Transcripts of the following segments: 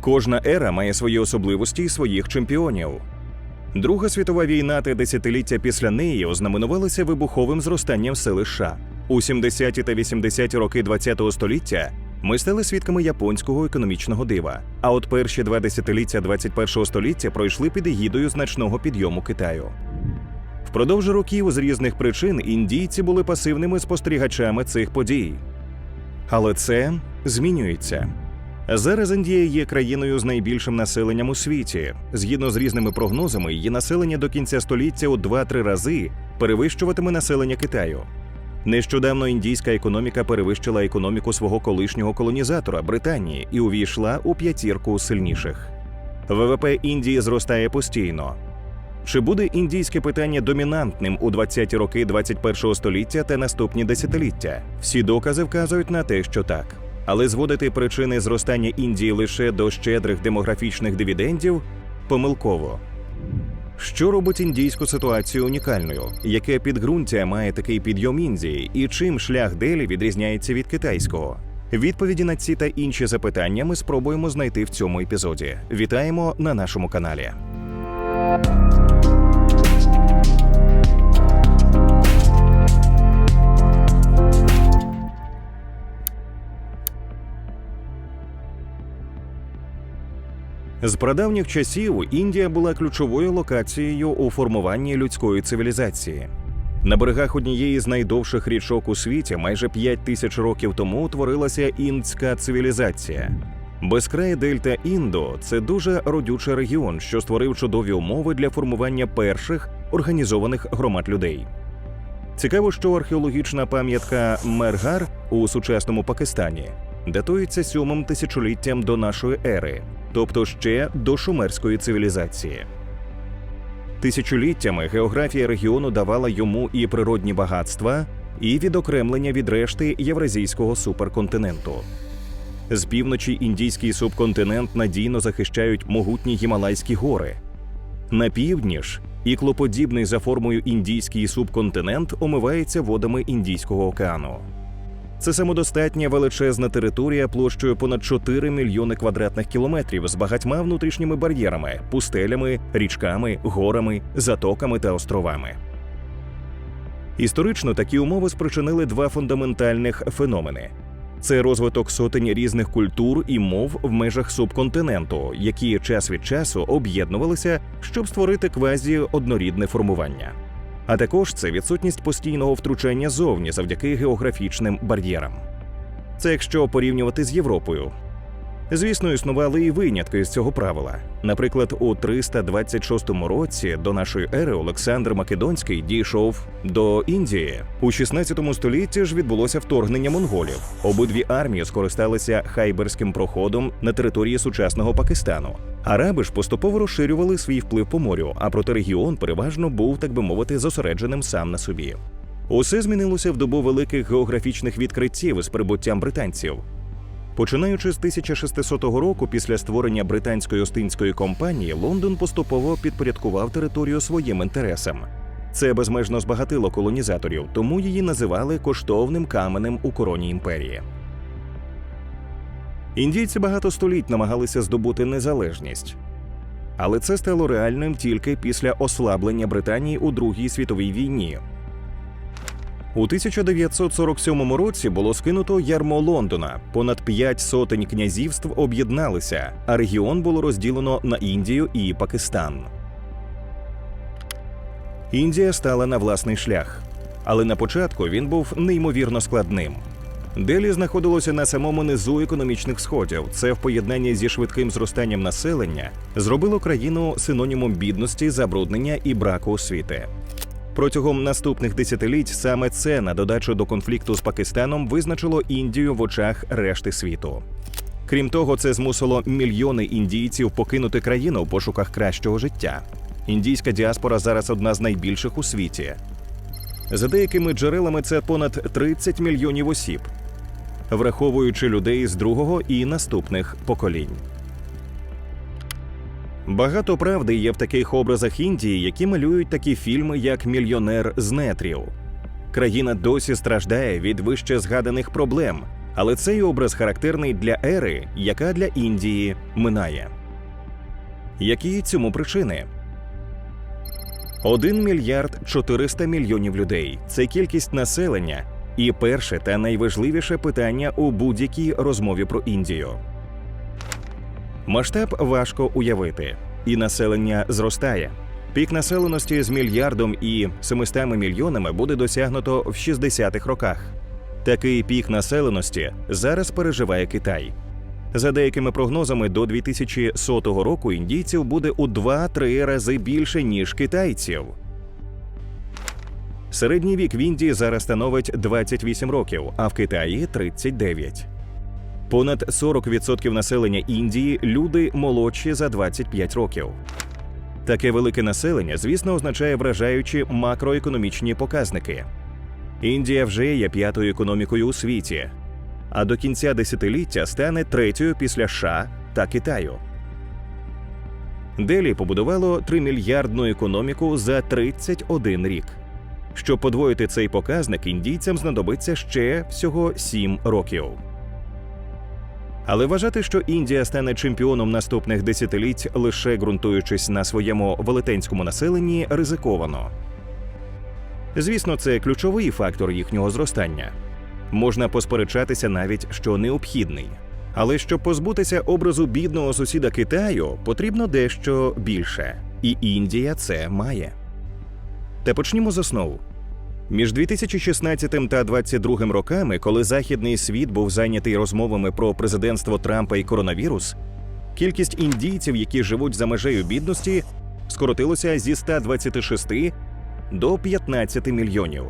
Кожна ера має свої особливості і своїх чемпіонів. Друга світова війна та десятиліття після неї ознаменувалися вибуховим зростанням сили США. У 70-ті та 80-ті роки ХХ століття ми стали свідками японського економічного дива. А от перші два десятиліття 21 століття пройшли під егідою значного підйому Китаю. Впродовж років з різних причин індійці були пасивними спостерігачами цих подій. Але це змінюється. Зараз Індія є країною з найбільшим населенням у світі. Згідно з різними прогнозами, її населення до кінця століття у 2-3 рази перевищуватиме населення Китаю. Нещодавно індійська економіка перевищила економіку свого колишнього колонізатора Британії і увійшла у п'ятірку сильніших. ВВП Індії зростає постійно. Чи буде індійське питання домінантним у 20-ті роки 21-го століття та наступні десятиліття? Всі докази вказують на те, що так. Але зводити причини зростання Індії лише до щедрих демографічних дивідендів помилково. Що робить індійську ситуацію унікальною? Яке підґрунтя має такий підйом Індії, і чим шлях Делі відрізняється від китайського? Відповіді на ці та інші запитання ми спробуємо знайти в цьому епізоді. Вітаємо на нашому каналі. З прадавніх часів Індія була ключовою локацією у формуванні людської цивілізації. На берегах однієї з найдовших річок у світі майже 5 тисяч років тому утворилася індська цивілізація. Безкрає дельта Індо це дуже родючий регіон, що створив чудові умови для формування перших організованих громад людей. Цікаво, що археологічна пам'ятка Мергар у сучасному Пакистані датується сьомим тисячоліттям до нашої ери, тобто ще до шумерської цивілізації. Тисячоліттями географія регіону давала йому і природні багатства, і відокремлення від решти євразійського суперконтиненту. З півночі індійський субконтинент надійно захищають могутні Гімалайські гори. На півдні ж іклоподібний за формою індійський субконтинент омивається водами Індійського океану. Це самодостатня величезна територія площею понад 4 мільйони квадратних кілометрів з багатьма внутрішніми бар'єрами, пустелями, річками, горами, затоками та островами. Історично такі умови спричинили два фундаментальних феномени. Це розвиток сотень різних культур і мов в межах субконтиненту, які час від часу об'єднувалися, щоб створити квазі однорідне формування. А також це відсутність постійного втручання зовні завдяки географічним бар'єрам. Це якщо порівнювати з Європою. Звісно, існували і винятки з цього правила. Наприклад, у 326 році до нашої ери Олександр Македонський дійшов до Індії. У 16 столітті ж відбулося вторгнення монголів. Обидві армії скористалися хайберським проходом на території сучасного Пакистану. Араби ж поступово розширювали свій вплив по морю, а проте регіон переважно був, так би мовити, зосередженим сам на собі. Усе змінилося в добу великих географічних відкриттів з прибуттям британців. Починаючи з 1600 року, після створення британської остинської компанії, Лондон поступово підпорядкував територію своїм інтересам. Це безмежно збагатило колонізаторів, тому її називали коштовним каменем у короні імперії. Індійці багато століть намагалися здобути незалежність. Але це стало реальним тільки після ослаблення Британії у Другій світовій війні. У 1947 році було скинуто ярмо Лондона. Понад п'ять сотень князівств об'єдналися, а регіон було розділено на Індію і Пакистан. Індія стала на власний шлях, але на початку він був неймовірно складним. Делі знаходилося на самому низу економічних сходів. Це в поєднанні зі швидким зростанням населення зробило країну синонімом бідності, забруднення і браку освіти. Протягом наступних десятиліть саме це на додачу до конфлікту з Пакистаном визначило Індію в очах решти світу. Крім того, це змусило мільйони індійців покинути країну в пошуках кращого життя. Індійська діаспора зараз одна з найбільших у світі. За деякими джерелами це понад 30 мільйонів осіб, враховуючи людей з другого і наступних поколінь. Багато правди є в таких образах Індії, які малюють такі фільми, як Мільйонер з нетрів. Країна досі страждає від вище згаданих проблем, Але цей образ характерний для ери, яка для Індії минає. Які цьому причини? 1 мільярд 400 мільйонів людей це кількість населення і перше та найважливіше питання у будь-якій розмові про Індію. Масштаб важко уявити, і населення зростає. Пік населеності з мільярдом і 700 мільйонами буде досягнуто в 60-х роках. Такий пік населеності зараз переживає Китай. За деякими прогнозами, до 2100 року індійців буде у 2-3 рази більше, ніж китайців. Середній вік в Індії зараз становить 28 років, а в Китаї 39. Понад 40% населення Індії люди молодші за 25 років. Таке велике населення, звісно, означає вражаючі макроекономічні показники. Індія вже є п'ятою економікою у світі, а до кінця десятиліття стане третьою після США та Китаю. Делі побудувало 3-мільярдну економіку за 31 рік. Щоб подвоїти цей показник, індійцям знадобиться ще всього 7 років. Але вважати, що Індія стане чемпіоном наступних десятиліть, лише ґрунтуючись на своєму велетенському населенні, ризиковано. Звісно, це ключовий фактор їхнього зростання. Можна посперечатися навіть, що необхідний. Але щоб позбутися образу бідного сусіда Китаю, потрібно дещо більше, і Індія це має. Та почнімо з основ. Між 2016 та 2022 роками, коли західний світ був зайнятий розмовами про президентство Трампа і коронавірус, кількість індійців, які живуть за межею бідності, скоротилося зі 126 до 15 мільйонів.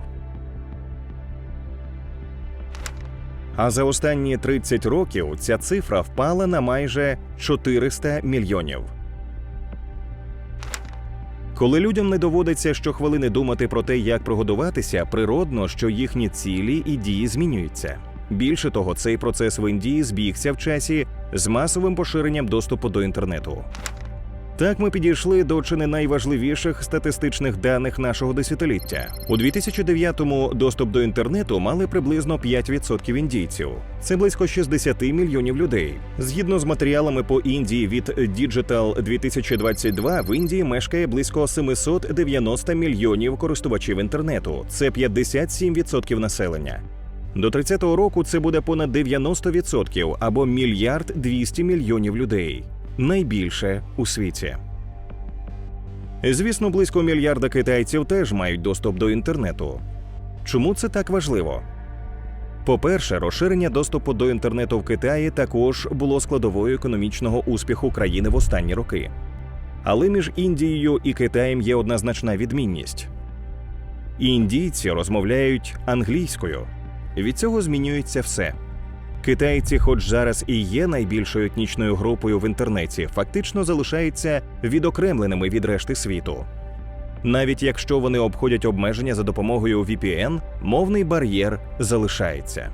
А за останні 30 років ця цифра впала на майже 400 мільйонів. Коли людям не доводиться щохвилини думати про те, як прогодуватися, природно, що їхні цілі і дії змінюються. Більше того, цей процес в Індії збігся в часі з масовим поширенням доступу до інтернету. Так ми підійшли до чи не найважливіших статистичних даних нашого десятиліття. У 2009-му доступ до інтернету мали приблизно 5% індійців. Це близько 60 мільйонів людей. Згідно з матеріалами по Індії від Digital 2022, в Індії мешкає близько 790 мільйонів користувачів інтернету. Це 57% населення. До 30-го року це буде понад 90% або мільярд 200 мільйонів людей найбільше у світі. Звісно, близько мільярда китайців теж мають доступ до інтернету. Чому це так важливо? По-перше, розширення доступу до інтернету в Китаї також було складовою економічного успіху країни в останні роки. Але між Індією і Китаєм є одна значна відмінність: індійці розмовляють англійською. Від цього змінюється все. Китайці, хоч зараз і є найбільшою етнічною групою в інтернеті, фактично залишаються відокремленими від решти світу. Навіть якщо вони обходять обмеження за допомогою VPN, мовний бар'єр залишається.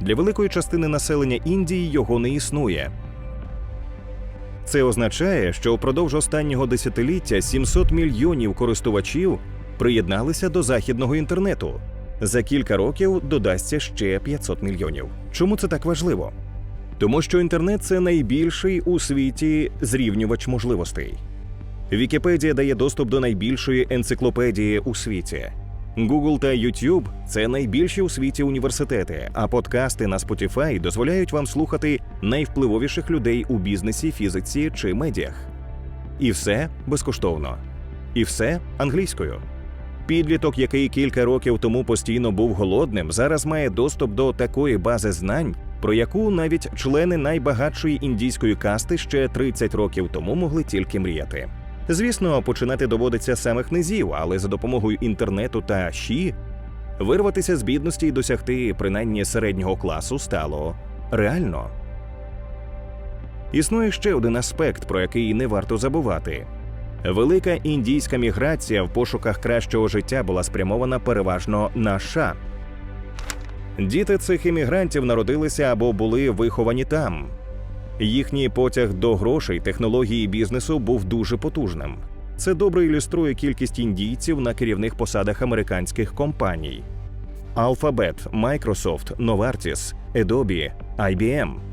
Для великої частини населення Індії його не існує. Це означає, що впродовж останнього десятиліття 700 мільйонів користувачів приєдналися до західного інтернету. За кілька років додасться ще 500 мільйонів. Чому це так важливо? Тому що інтернет це найбільший у світі зрівнювач можливостей. Вікіпедія дає доступ до найбільшої енциклопедії у світі. Google та YouTube – це найбільші у світі університети, а подкасти на Spotify дозволяють вам слухати найвпливовіших людей у бізнесі, фізиці чи медіях. І все безкоштовно. І все англійською. Підліток, який кілька років тому постійно був голодним, зараз має доступ до такої бази знань, про яку навіть члени найбагатшої індійської касти ще 30 років тому могли тільки мріяти. Звісно, починати доводиться самих низів, але за допомогою інтернету та щі вирватися з бідності і досягти принаймні середнього класу стало реально. Існує ще один аспект, про який не варто забувати. Велика індійська міграція в пошуках кращого життя була спрямована переважно на США. Діти цих іммігрантів народилися або були виховані там. Їхній потяг до грошей, технології бізнесу був дуже потужним. Це добре ілюструє кількість індійців на керівних посадах американських компаній. Alphabet, Microsoft, Novartis Adobe, IBM.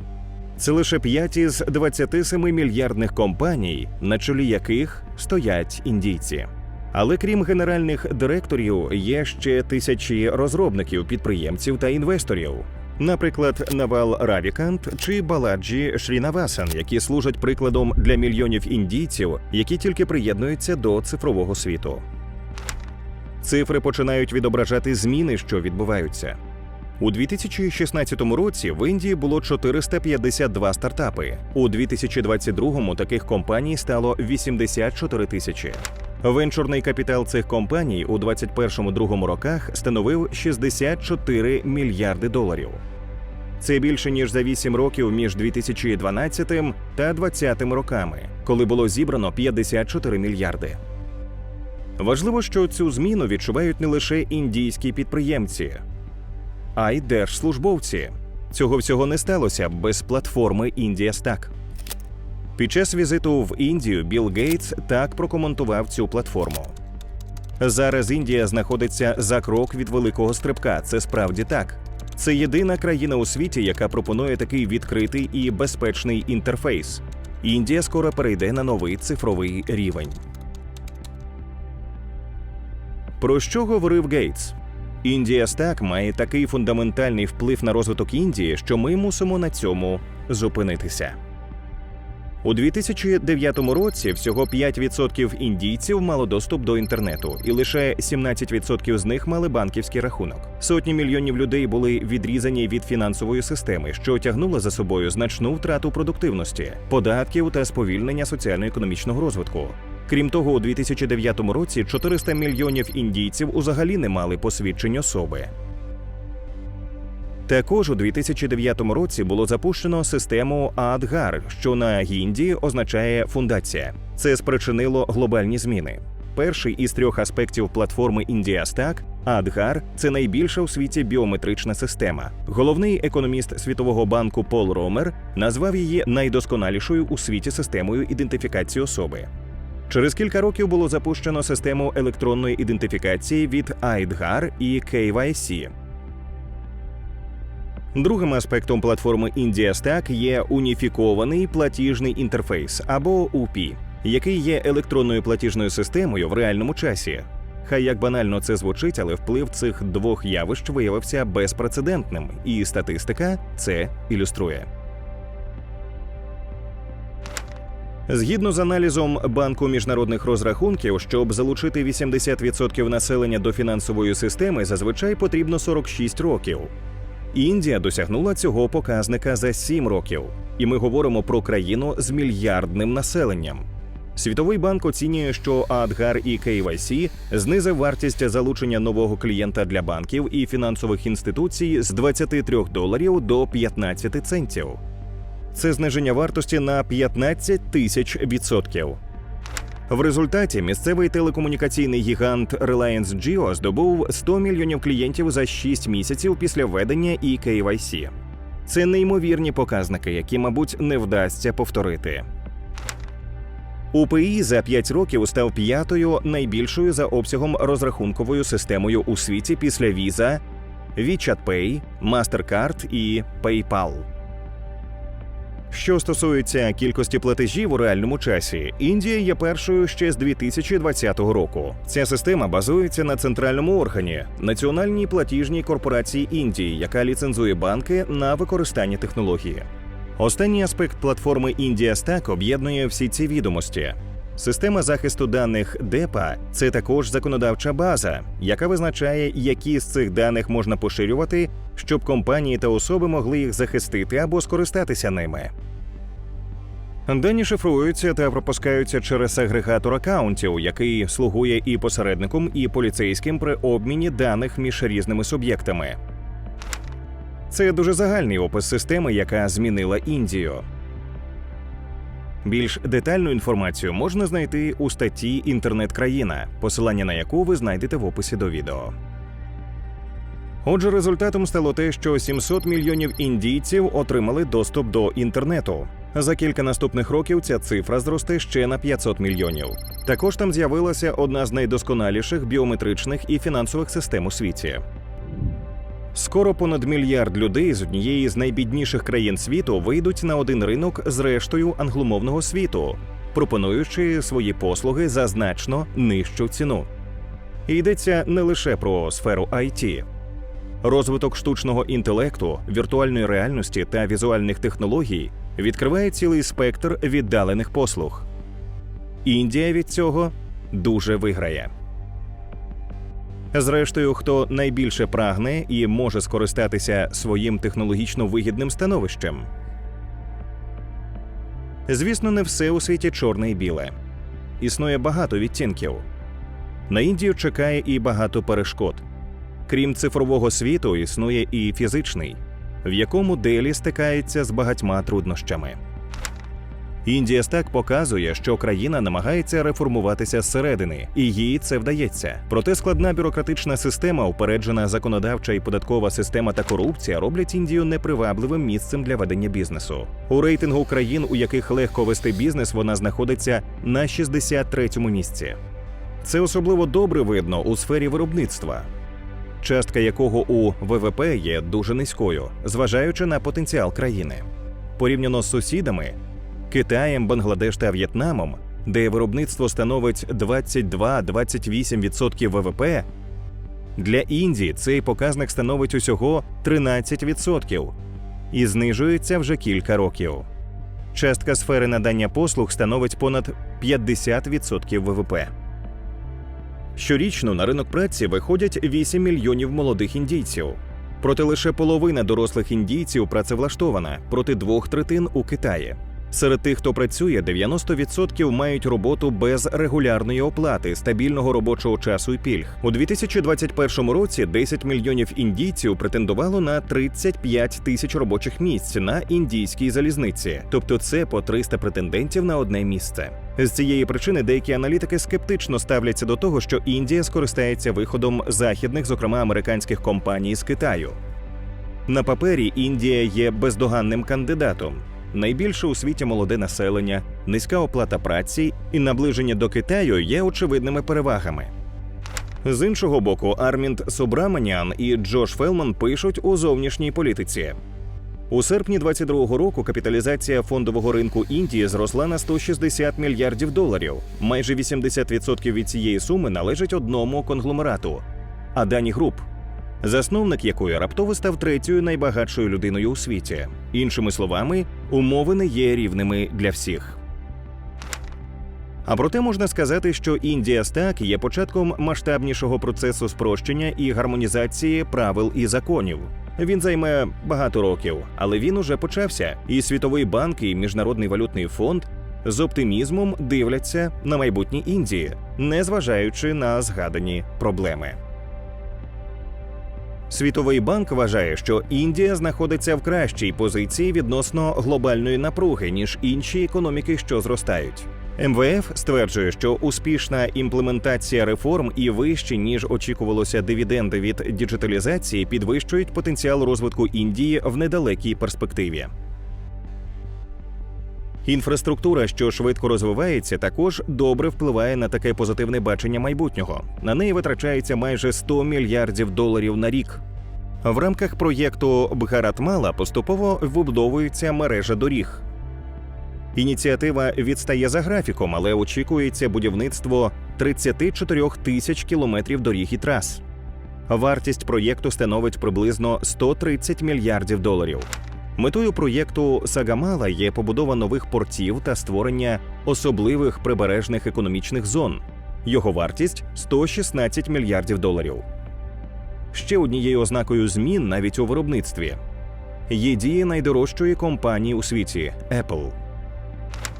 Це лише 5 із 27 мільярдних компаній, на чолі яких стоять індійці. Але крім генеральних директорів, є ще тисячі розробників, підприємців та інвесторів. Наприклад, Навал Равікант чи Баладжі Шрінавасан, які служать прикладом для мільйонів індійців, які тільки приєднуються до цифрового світу. Цифри починають відображати зміни, що відбуваються. У 2016 році в Індії було 452 стартапи. У 2022 таких компаній стало 84 тисячі. Венчурний капітал цих компаній у 2021-2022 роках становив 64 мільярди доларів. Це більше ніж за 8 років між 2012 та 2020 роками, коли було зібрано 54 мільярди. Важливо, що цю зміну відчувають не лише індійські підприємці, а й держслужбовці. Цього всього не сталося без платформи Індія Стак. Під час візиту в Індію Білл Гейтс так прокоментував цю платформу. Зараз Індія знаходиться за крок від великого стрибка. Це справді так. Це єдина країна у світі, яка пропонує такий відкритий і безпечний інтерфейс. Індія скоро перейде на новий цифровий рівень. Про що говорив Гейтс? Індія Стак має такий фундаментальний вплив на розвиток Індії, що ми мусимо на цьому зупинитися. У 2009 році всього 5% індійців мало доступ до інтернету, і лише 17% з них мали банківський рахунок. Сотні мільйонів людей були відрізані від фінансової системи, що тягнуло за собою значну втрату продуктивності, податків та сповільнення соціально-економічного розвитку. Крім того, у 2009 році 400 мільйонів індійців узагалі не мали посвідчень особи. Також у 2009 році було запущено систему Аадгар, що на гінді означає фундація. Це спричинило глобальні зміни. Перший із трьох аспектів платформи Індіастак Адгар це найбільша у світі біометрична система. Головний економіст Світового банку Пол Ромер назвав її найдосконалішою у світі системою ідентифікації особи. Через кілька років було запущено систему електронної ідентифікації від Айдгар і KYC. Другим аспектом платформи IndiaStack є уніфікований платіжний інтерфейс або UPI, який є електронною платіжною системою в реальному часі. Хай як банально це звучить, але вплив цих двох явищ виявився безпрецедентним, і статистика це ілюструє. Згідно з аналізом банку міжнародних розрахунків, щоб залучити 80% населення до фінансової системи, зазвичай потрібно 46 років. Індія досягнула цього показника за 7 років, і ми говоримо про країну з мільярдним населенням. Світовий банк оцінює, що Адгар і KYC знизив вартість залучення нового клієнта для банків і фінансових інституцій з 23 доларів до 15 центів. Це зниження вартості на 15 тисяч відсотків. В результаті місцевий телекомунікаційний гігант Reliance Jio здобув 100 мільйонів клієнтів за 6 місяців після введення і KYC. Це неймовірні показники, які, мабуть, не вдасться повторити. УПІ за 5 років став п'ятою найбільшою за обсягом розрахунковою системою у світі після Visa, WeChat Pay, MasterCard і PayPal. Що стосується кількості платежів у реальному часі, Індія є першою ще з 2020 року. Ця система базується на центральному органі Національній платіжній корпорації Індії, яка ліцензує банки на використання технології. Останній аспект платформи Індія Стак об'єднує всі ці відомості. Система захисту даних ДЕПА це також законодавча база, яка визначає, які з цих даних можна поширювати, щоб компанії та особи могли їх захистити або скористатися ними. Дані шифруються та пропускаються через агрегатор акаунтів, який слугує і посередником, і поліцейським при обміні даних між різними суб'єктами. Це дуже загальний опис системи, яка змінила Індію. Більш детальну інформацію можна знайти у статті Інтернет-країна, посилання на яку ви знайдете в описі до відео. Отже, результатом стало те, що 700 мільйонів індійців отримали доступ до інтернету. За кілька наступних років ця цифра зросте ще на 500 мільйонів. Також там з'явилася одна з найдосконаліших біометричних і фінансових систем у світі. Скоро понад мільярд людей з однієї з найбідніших країн світу вийдуть на один ринок з рештою англомовного світу, пропонуючи свої послуги за значно нижчу ціну. Йдеться не лише про сферу IT. Розвиток штучного інтелекту, віртуальної реальності та візуальних технологій відкриває цілий спектр віддалених послуг. Індія від цього дуже виграє. Зрештою, хто найбільше прагне і може скористатися своїм технологічно вигідним становищем. Звісно, не все у світі чорне і біле. Існує багато відтінків. На Індію чекає і багато перешкод. Крім цифрового світу, існує і фізичний, в якому Делі стикається з багатьма труднощами. Індія так показує, що країна намагається реформуватися зсередини, і їй це вдається. Проте складна бюрократична система, упереджена законодавча і податкова система та корупція роблять Індію непривабливим місцем для ведення бізнесу. У рейтингу країн, у яких легко вести бізнес, вона знаходиться на 63-му місці. Це особливо добре видно у сфері виробництва, частка якого у ВВП є дуже низькою, зважаючи на потенціал країни. Порівняно з сусідами Китаєм, Бангладеш та В'єтнамом, де виробництво становить 22-28% ВВП, для Індії цей показник становить усього 13% і знижується вже кілька років. Частка сфери надання послуг становить понад 50% ВВП. Щорічно на ринок праці виходять 8 мільйонів молодих індійців. Проте лише половина дорослих індійців працевлаштована проти двох третин у Китаї. Серед тих, хто працює, 90% мають роботу без регулярної оплати, стабільного робочого часу і пільг. У 2021 році 10 мільйонів індійців претендувало на 35 тисяч робочих місць на індійській залізниці, тобто це по 300 претендентів на одне місце. З цієї причини деякі аналітики скептично ставляться до того, що Індія скористається виходом західних, зокрема американських компаній з Китаю. На папері Індія є бездоганним кандидатом. Найбільше у світі молоде населення, низька оплата праці і наближення до Китаю є очевидними перевагами. З іншого боку, Армінд Субраманіан і Джош Фелман пишуть у зовнішній політиці. У серпні 22-го року капіталізація фондового ринку Індії зросла на 160 мільярдів доларів. Майже 80% від цієї суми належать одному конгломерату Адані Груп, засновник якої раптово став третьою найбагатшою людиною у світі. Іншими словами, умови не є рівними для всіх. А проте можна сказати, що Індія Стак є початком масштабнішого процесу спрощення і гармонізації правил і законів. Він займе багато років, але він уже почався. І Світовий банк і Міжнародний валютний фонд з оптимізмом дивляться на майбутнє Індії, незважаючи на згадані проблеми. Світовий банк вважає, що Індія знаходиться в кращій позиції відносно глобальної напруги ніж інші економіки, що зростають. МВФ стверджує, що успішна імплементація реформ і вищі ніж очікувалося дивіденди від діджиталізації підвищують потенціал розвитку Індії в недалекій перспективі. Інфраструктура, що швидко розвивається, також добре впливає на таке позитивне бачення майбутнього. На неї витрачається майже 100 мільярдів доларів на рік. В рамках проєкту Бхаратмала поступово вибудовується мережа доріг. Ініціатива відстає за графіком, але очікується будівництво 34 тисяч кілометрів доріг і трас. Вартість проєкту становить приблизно 130 мільярдів доларів. Метою проєкту Сагамала є побудова нових портів та створення особливих прибережних економічних зон. Його вартість 116 мільярдів доларів. Ще однією ознакою змін навіть у виробництві є дії найдорожчої компанії у світі Apple.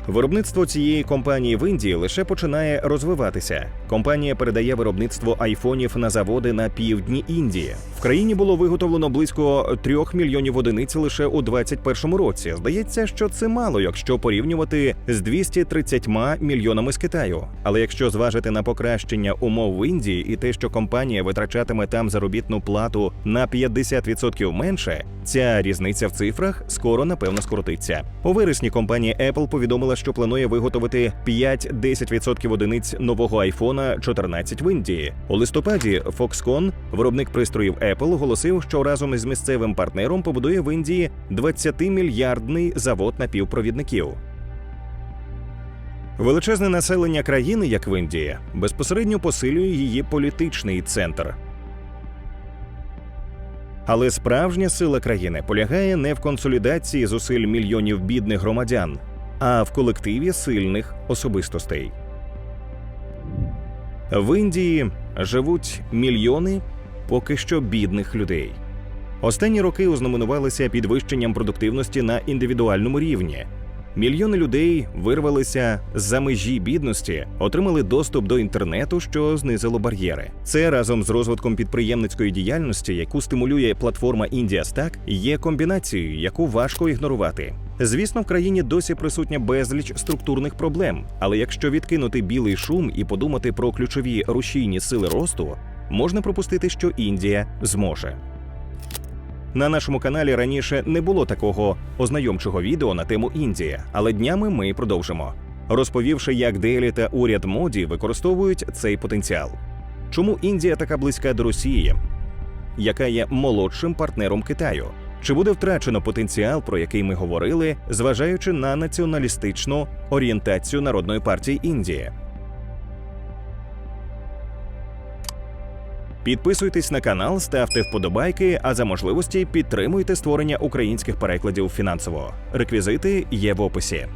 Виробництво цієї компанії в Індії лише починає розвиватися. Компанія передає виробництво айфонів на заводи на півдні Індії. В країні було виготовлено близько трьох мільйонів одиниць лише у 2021 році. Здається, що це мало, якщо порівнювати з 230 мільйонами з Китаю. Але якщо зважити на покращення умов в Індії і те, що компанія витрачатиме там заробітну плату на 50% менше, ця різниця в цифрах скоро напевно скоротиться. У вересні компанія Apple повідомила, що планує виготовити 5-10% одиниць нового айфона iPhone 14 в Індії. У листопаді Foxconn, виробник пристроїв Apple, оголосив, що разом із місцевим партнером побудує в Індії 20-мільярдний завод напівпровідників. Величезне населення країни, як в Індії, безпосередньо посилює її політичний центр. Але справжня сила країни полягає не в консолідації зусиль мільйонів бідних громадян, а в колективі сильних особистостей. В Індії живуть мільйони поки що бідних людей. Останні роки ознаменувалися підвищенням продуктивності на індивідуальному рівні. Мільйони людей вирвалися за межі бідності, отримали доступ до інтернету, що знизило бар'єри. Це разом з розвитком підприємницької діяльності, яку стимулює платформа Stack, є комбінацією, яку важко ігнорувати. Звісно, в країні досі присутня безліч структурних проблем, але якщо відкинути білий шум і подумати про ключові рушійні сили росту, можна пропустити, що Індія зможе. На нашому каналі раніше не було такого ознайомчого відео на тему Індія, але днями ми продовжимо, розповівши, як Делі та уряд моді використовують цей потенціал. Чому Індія така близька до Росії, яка є молодшим партнером Китаю? Чи буде втрачено потенціал, про який ми говорили, зважаючи на націоналістичну орієнтацію Народної партії Індії? Підписуйтесь на канал, ставте вподобайки, а за можливості підтримуйте створення українських перекладів фінансово. Реквізити є в описі.